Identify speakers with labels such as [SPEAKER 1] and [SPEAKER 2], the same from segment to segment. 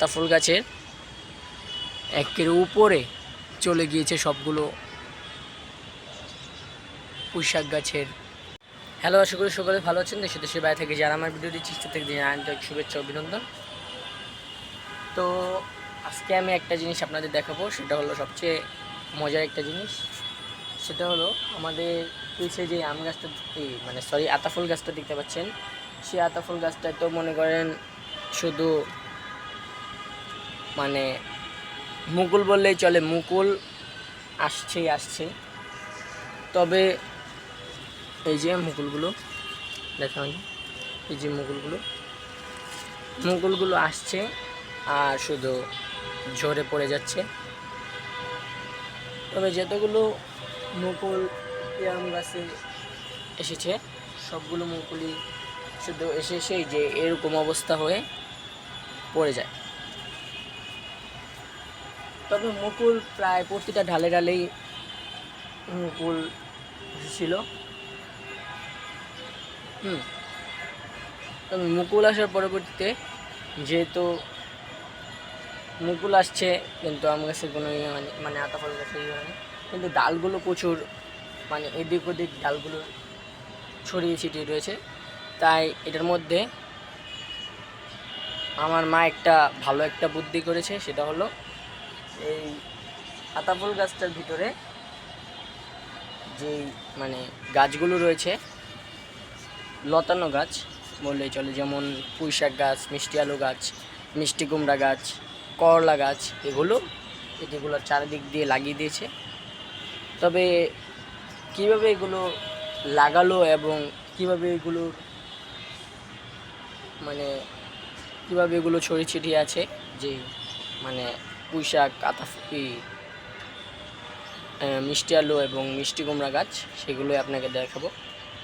[SPEAKER 1] তা ফুল গাছের। একের উপরে চলে গিয়েছে সবগুলো পুঁইশাক গাছের। হ্যালো আশা করি সকলে ভালো আছেন। দেশে দেশের বাইরে থেকে যারা আমার ভিডিওটি চেষ্টা থেকে জানান আন্তরিক শুভেচ্ছা অভিনন্দন। তো আজকে আমি একটা জিনিস আপনাদের দেখাবো, সেটা হলো সবচেয়ে মজার একটা জিনিস। সেটা হলো আমাদের পিছে যে আম গাছটা মানে সরি আতাফুল গাছটা দেখতে পাচ্ছেন। সেই আতাফুল গাছটা তো মনে করেন শুধু মানে মুকুল বললেই চলে, মুকুল আসছেই আসছে তবে এই যে মুকুলগুলো দেখেন এই যে মুকুলগুলো মুকুলগুলো আসছে আর শুধু ঝরে পড়ে যাচ্ছে। তবে যতগুলো মুকুল আম গাছে এসেছে, সবগুলো মুকুলই শুধু এসে এসেই যে এরকম অবস্থা হয়ে পড়ে যায়। তবে মুকুল প্রায় প্রতিটা ঢালে ঢালেই মুকুল ছিল হুম। তবে মুকুল আসার পরবর্তীতে যেহেতু মুকুল আসছে, কিন্তু আমার কাছে কোনো ইয়ে মানে আতা ফল গাছের ইয়ে হয়নি। কিন্তু ডালগুলো প্রচুর মানে এদিক ওদিক ডালগুলো ছড়িয়ে ছিটিয়ে রয়েছে। তাই এটার মধ্যে আমার মা একটা ভালো একটা বুদ্ধি করেছে, সেটা হলো এই আতাফল গাছটার ভিতরে যেই মানে গাছগুলো রয়েছে, লতানো গাছ বললেই চলে, যেমন পুঁইশাক গাছ, মিষ্টি আলু গাছ, মিষ্টি কুমড়া গাছ, করলা গাছ, এগুলো এগুলোর চারিদিক দিয়ে লাগিয়ে দিয়েছে। তবে কীভাবে এগুলো লাগালো এবং কীভাবে এগুলো মানে কীভাবে এগুলো ছড়িয়ে ছিটিয়ে আছে যে মানে পুঁইশাক আতাফি মিষ্টি আলু এবং মিষ্টি কুমড়া গাছ, সেগুলোই আপনাকে দেখাবো।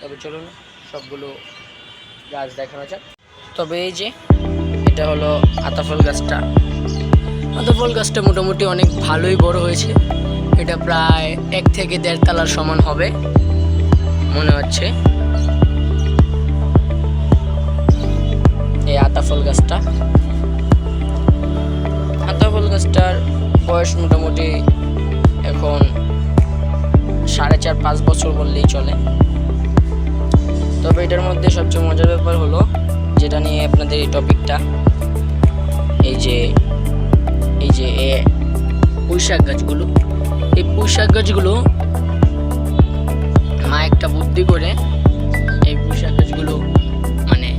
[SPEAKER 1] তবে চলুন, সবগুলো গাছ দেখানো যাক। তবে এই যে, এটা হলো আতাফল গাছটা। আতাফল গাছটা মোটামুটি অনেক ভালোই বড় হয়েছে। এটা প্রায় এক থেকে দেড় তালার সমান হবে, মনে হচ্ছে। এই আতাফল গাছটা। আতাফল গাছটার বয়স মোটামুটি এখন সাড়ে চার, পাঁচ বছর বললেই চলে। তবে এটার মধ্যে সবচেয়ে মজার ব্যাপার হলো যেটা নিয়ে আপনাদের এই টপিকটা, এই যে এই যে এ পুঁইশাক গাছগুলো। এই পুঁইশাক গাছগুলো মা একটা বুদ্ধি করে এই পুঁইশাক গাছগুলো মানে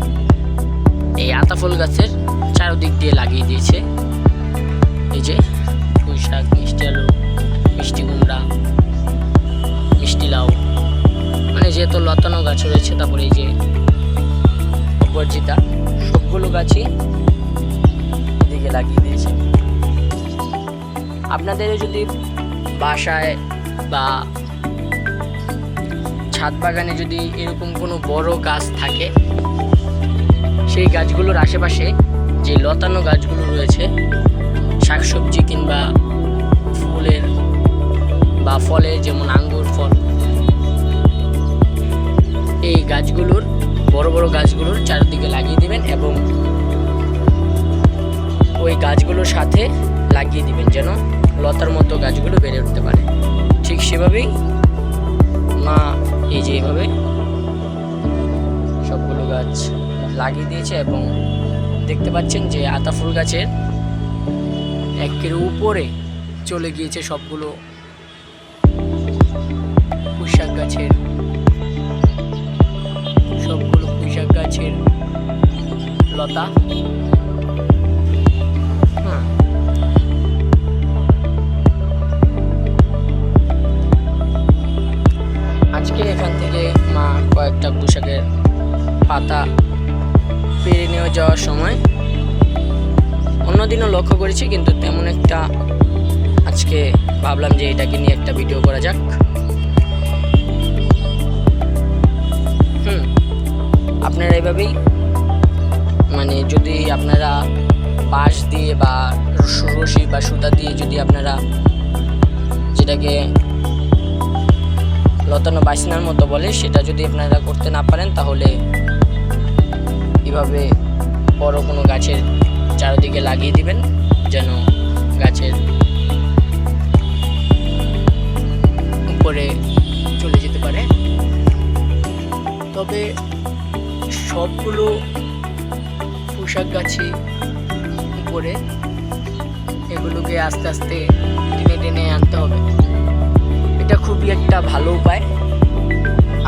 [SPEAKER 1] এই আতাফল গাছের চারদিক দিয়ে লাগিয়ে দিয়েছে। এই যে পুঁইশাক, মিষ্টি আলু, মিষ্টি কুমড়া, মিষ্টি লাউ। মানে যেহেতু লতানো গাছ রয়েছে, তারপরে এই যে অপরাজিতা সবগুলো গাছই এদিকে লাগিয়ে দিয়েছে। আপনাদের যদি বাসায় বা ছাদ বাগানে যদি এরকম কোনো বড় গাছ থাকে, সেই গাছগুলোর আশেপাশে যে লতানো গাছগুলো রয়েছে শাকসবজি কিংবা ফুলের বা ফলের যেমন আঙ্গুর, ফল, এই গাছগুলোর, বড় বড় গাছগুলোর চারিদিকে লাগিয়ে দিবেন এবং ওই গাছগুলোর সাথে লাগিয়ে দিবেন যেন লতার মতো গাছগুলো বেড়ে উঠতে পারে। ঠিক সেভাবেই মা এই যে এইভাবে সবগুলো গাছ লাগিয়ে দিয়েছে এবং দেখতে পাচ্ছেন যে আতা ফুল গাছের একের উপরে চলে গিয়েছে সবগুলো পুঁইশাক গাছের, সবগুলো পুঁইশাক গাছের লতা। আজকে এখান থেকে মা কয়েকটা পুঁইশাকের পাতা পেরে নিয়ে যাওয়ার সময় অন্যদিনও লক্ষ্য করেছি, কিন্তু তেমন একটা আজকে ভাবলাম যে এটাকে নিয়ে একটা ভিডিও করা যাক। হুম, আপনারা এভাবেই মানে যদি আপনারা বাঁশ দিয়ে বা রশি বা সুতা দিয়ে যদি আপনারা যেটাকে লতানো বাসনার মতো বলে, সেটা যদি আপনারা করতে না পারেন, তাহলে এভাবে বড় কোনো গাছের চারিদিকে লাগিয়ে দিবেন, যেন গাছের উপরে চলে যেতে পারে। তবে সবগুলো পোশাক গাছই উপরে, এগুলোকে আস্তে আস্তে টেনে টেনে আনতে হবে। এটা খুবই একটা ভালো উপায়।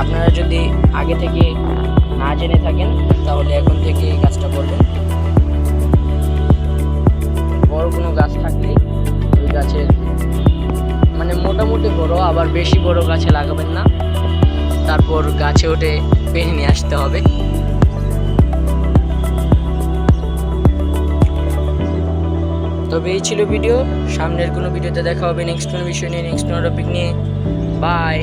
[SPEAKER 1] আপনারা যদি আগে থেকে না জেনে থাকেন, তাহলে এখন থেকে এই কাজটা করবেন। বড় কোনো গাছ থাকলে ওই গাছের মানে মোটামুটি বড়, আবার বেশি বড় গাছে লাগাবেন না। তারপর গাছে ওঠে পেরে নিয়ে আসতে হবে। তবে এই ছিল ভিডিও। সামনের কোনো ভিডিওতে দেখা হবে। নেক্সট কোনো বিষয় নিয়ে নেক্সট কোনো টপিক নিয়ে। বাই